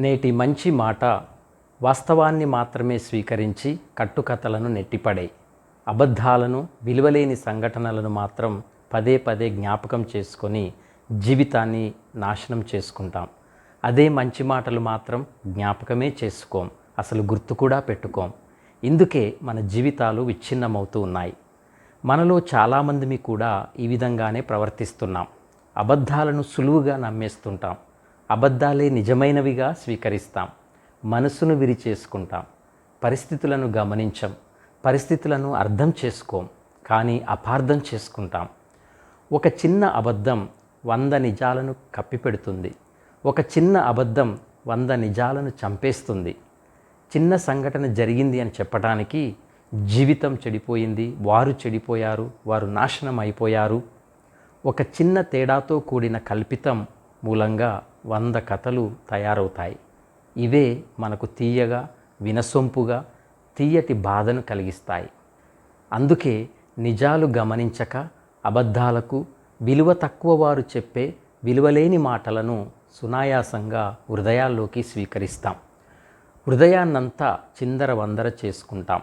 నేటి మంచి మాట వాస్తవాన్ని మాత్రమే స్వీకరించి కట్టుకథలను నెట్టిపడే అబద్ధాలను విలువలేని సంఘటనలను మాత్రం పదే పదే జ్ఞాపకం చేసుకొని జీవితాన్ని నాశనం చేసుకుంటాం. అదే మంచి మాటలు మాత్రం జ్ఞాపకమే చేసుకోం అసలు గుర్తు కూడా పెట్టుకోం. ఇందుకే మన జీవితాలు విచ్ఛిన్నమవుతూ ఉన్నాయి. మనలో చాలామందిమి కూడా ఈ విధంగానే ప్రవర్తిస్తున్నాం. అబద్ధాలను సులువుగా నమ్మేస్తుంటాం. అబద్ధాలే నిజమైనవిగా స్వీకరిస్తాం. మనసును విరిచేసుకుంటాం. పరిస్థితులను గమనించం. పరిస్థితులను అర్థం చేసుకోం. కానీ అపార్థం చేసుకుంటాం. ఒక చిన్న అబద్ధం వంద నిజాలను కప్పిపెడుతుంది. ఒక చిన్న అబద్ధం వంద నిజాలను చంపేస్తుంది. చిన్న సంఘటన జరిగింది అని చెప్పడానికి జీవితం చెడిపోయింది. వారు చెడిపోయారు. వారు నాశనం అయిపోయారు. ఒక చిన్న తేడాతో కూడిన కల్పితం మూలంగా వంద కథలు తయారవుతాయి. ఇవే మనకు తీయగా వినసొంపుగా తీయటి బాధను కలిగిస్తాయి. అందుకే నిజాలు గమనించక అబద్ధాలకు విలువ తక్కువ వారు చెప్పే విలువలేని మాటలను సునాయాసంగా హృదయాల్లోకి స్వీకరిస్తాం. హృదయాన్నంతా చిందర వందర చేసుకుంటాం.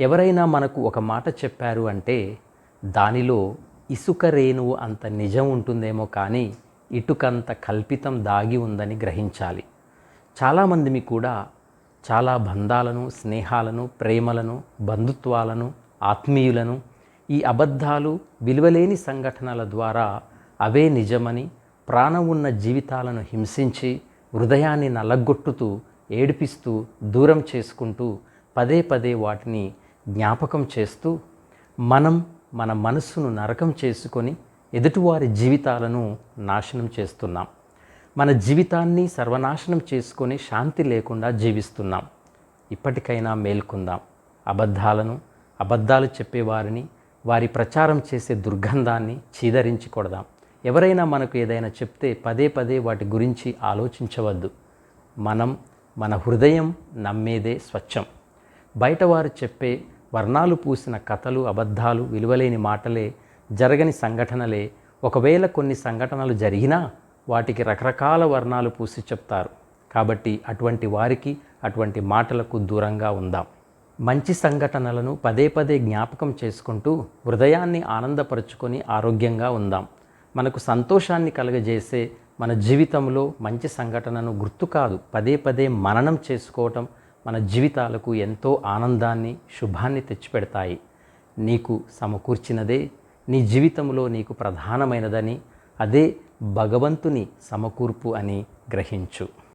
ఎవరైనా మనకు ఒక మాట చెప్పారు అంటే దానిలో ఇసుక రేణువు అంత నిజం ఉంటుందేమో కానీ ఇటుకంత కల్పితం దాగి ఉందని గ్రహించాలి. చాలామందిమి కూడా చాలా బంధాలను స్నేహాలను ప్రేమలను బంధుత్వాలను ఆత్మీయులను ఈ అబద్ధాలు విలువలేని సంఘటనల ద్వారా అవే నిజమని ప్రాణం ఉన్న జీవితాలను హింసించి హృదయాన్ని నలగొట్టుతూ ఏడిపిస్తూ దూరం చేసుకుంటూ పదే పదే వాటిని జ్ఞాపకం చేస్తూ మనం మన మనస్సును నరకం చేసుకొని ఎదుటివారి జీవితాలను నాశనం చేస్తున్నాం. మన జీవితాన్ని సర్వనాశనం చేసుకొని శాంతి లేకుండా జీవిస్తున్నాం. ఇప్పటికైనా మేల్కొందాం. అబద్ధాలను అబద్ధాలు చెప్పేవారిని వారి ప్రచారం చేసే దుర్గంధాన్ని చీదరించకూడదాం. ఎవరైనా మనకు ఏదైనా చెప్తే పదే పదే వాటి గురించి ఆలోచించవద్దు. మనం మన హృదయం నమ్మేదే స్వచ్ఛం. బయట వారు చెప్పే వర్ణాలు పూసిన కథలు అబద్ధాలు విలువలేని మాటలే జరగని సంఘటనలే. ఒకవేళ కొన్ని సంఘటనలు జరిగినా వాటికి రకరకాల వర్ణాలు పూసి చెప్తారు. కాబట్టి అటువంటి వారికి అటువంటి మాటలకు దూరంగా ఉందాం. మంచి సంఘటనలను పదే పదే జ్ఞాపకం చేసుకుంటూ హృదయాన్ని ఆనందపరుచుకొని ఆరోగ్యంగా ఉందాం. మనకు సంతోషాన్ని కలగజేసే మన జీవితంలో మంచి సంఘటనను గుర్తు కాదు. పదే పదే మననం చేసుకోవటం మన జీవితాలకు ఎంతో ఆనందాన్ని శుభాన్ని తెచ్చిపెడతాయి. నీకు సమకూర్చినదే నీ జీవితంలో నీకు ప్రధానమైనదని అదే భగవంతుని సమకూర్పు అని గ్రహించు.